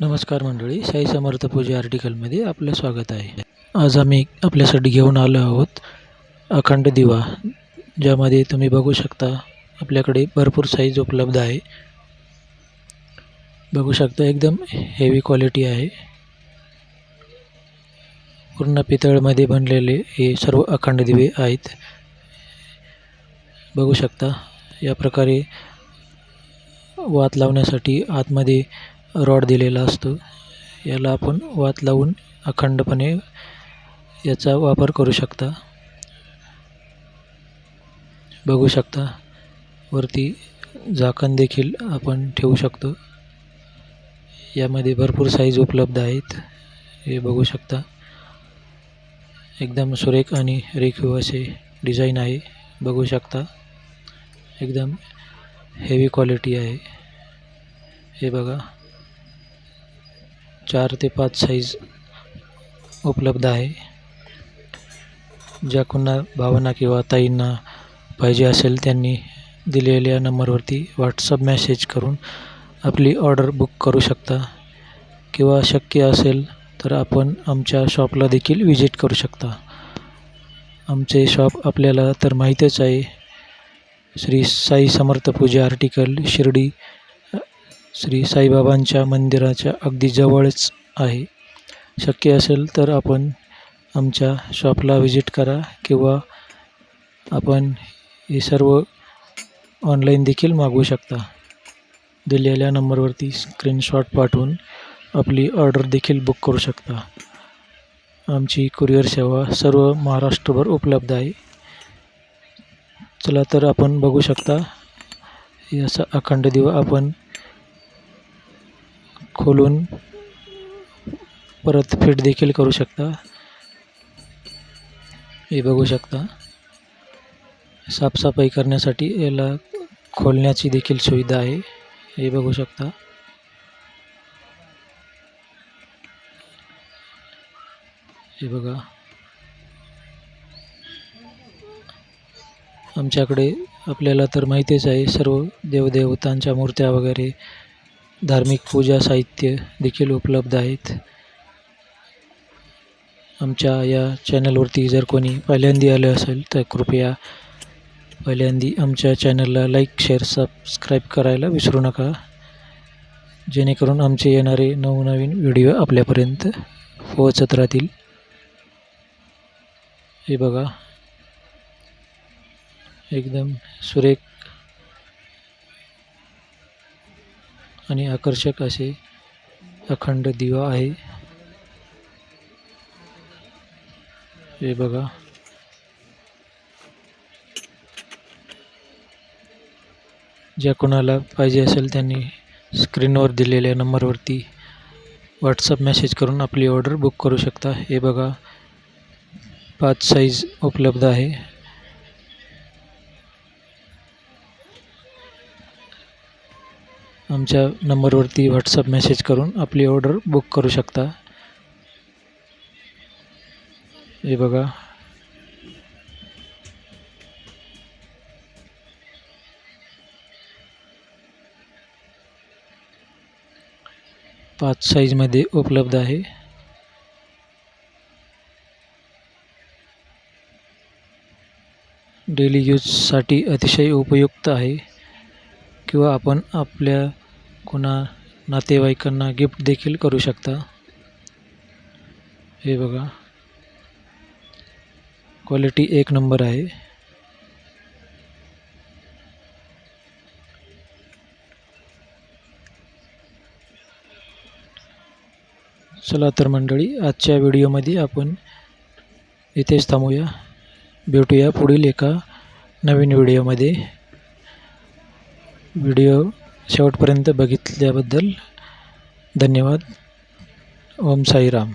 नमस्कार मंडळी साई समर्थ पूजा आर्टिकलमध्ये आपलं स्वागत आहे. आज आम्ही आपल्यासाठी घेऊन आलो आहोत अखंड दिवा ज्यामध्ये तुम्ही बघू शकता आपल्याकडे भरपूर साईज उपलब्ध आहे. बघू शकता एकदम हेवी क्वालिटी आहे. पूर्ण पितळमध्ये बनलेले हे सर्व अखंड दिवे आहेत. बघू शकता या प्रकारे वात लावण्यासाठी आतमध्ये रॉड दिलेला असतो. याला आपण वात लावून अखंडपणे याचा वापर करू शकता. बघू शकता. वरती झाकण देखील आपण ठेवू शकतो. यामध्ये भरपूर साईज उपलब्ध आहेत. हे बघू शकता. एकदम सुरेख आणि रेखीव असे डिझाईन आहे. बघू शकता. एकदम हेवी क्वालिटी आहे. हे बघा. चार ते पाच साईज उपलब्ध आहे. ज्या कुणा भावांना किंवा ताईंना पाहिजे असेल त्यांनी दिलेल्या नंबरवरती व्हॉट्सअप मेसेज करून आपली ऑर्डर बुक करू शकता. किंवा शक्य असेल तर आपण आमच्या शॉपला देखील विजिट करू शकता. आमचे शॉप आपल्याला तर माहीतच आहे. श्री साई समर्थ पूजा आर्टिकल शिर्डी श्री साईबाबांच्या मंदिराच्या अगदी जवळच आहे. शक्य असेल तर आपण आमच्या शॉपला व्हिजिट करा किंवा आपण हे सर्व ऑनलाईन देखील मागवू शकता. दिलेल्या नंबरवरती स्क्रीनशॉट पाठवून आपली ऑर्डर देखील बुक करू शकता. आमची कुरिअर सेवा सर्व महाराष्ट्रभर उपलब्ध आहे. चला तर आपण बघू शकता. याचा अखंड दिवा आपण खोलून परत फिट देखील करू शकता. हे बघू शकता. साफसफाई करण्यासाठी याला खोलण्याची देखील सुविधा आहे. हे बघू शकता. हे बघा. आमच्याकडे आपल्याला तर माहितीच आहे सर्व देवदेवतांच्या मूर्त्या वगैरे धार्मिक पूजा साहित्य देखील उपलब्ध आहेत. आमच्या या चॅनलवरती जर कोणी पहिल्यांदा आलं असेल तर कृपया पहिल्यांदा आमच्या चॅनलला लाईक शेअर सबस्क्राईब करायला विसरू नका. जेणेकरून आमचे येणारे नवनवीन व्हिडिओ आपल्यापर्यंत पोहोचत राहतील. हे बघा. एकदम सुरेख आणि आकर्षक असे अखंड दिवा आहे. हे बघा. ज्या कोणाला पाहिजे असेल त्यांनी स्क्रीनवर दिलेल्या नंबरवरती व्हॉट्सअप मेसेज करून आपली ऑर्डर बुक करू शकता. हे बघा. पाच साईज उपलब्ध आहे. आमच्या नंबरवरती व्हॉट्सअप मेसेज करून आपली ऑर्डर बुक करू शकता. हे बघा. पाच साईजमध्ये उपलब्ध आहे. डेली यूजसाठी अतिशय उपयुक्त आहे. किंवा आपण आपल्या कुणा नातेवाईकांना गिफ्ट देखील करू शकता. हे बघा. क्वालिटी एक नंबर आहे. चला तर मंडळी आजच्या व्हिडिओमध्ये आपण इथेच थांबूया. भेटूया पुढील एका नवीन व्हिडिओमध्ये. व्हिडिओ शेवटपर्यंत बघितल्याबद्दल धन्यवाद. ओम साईराम.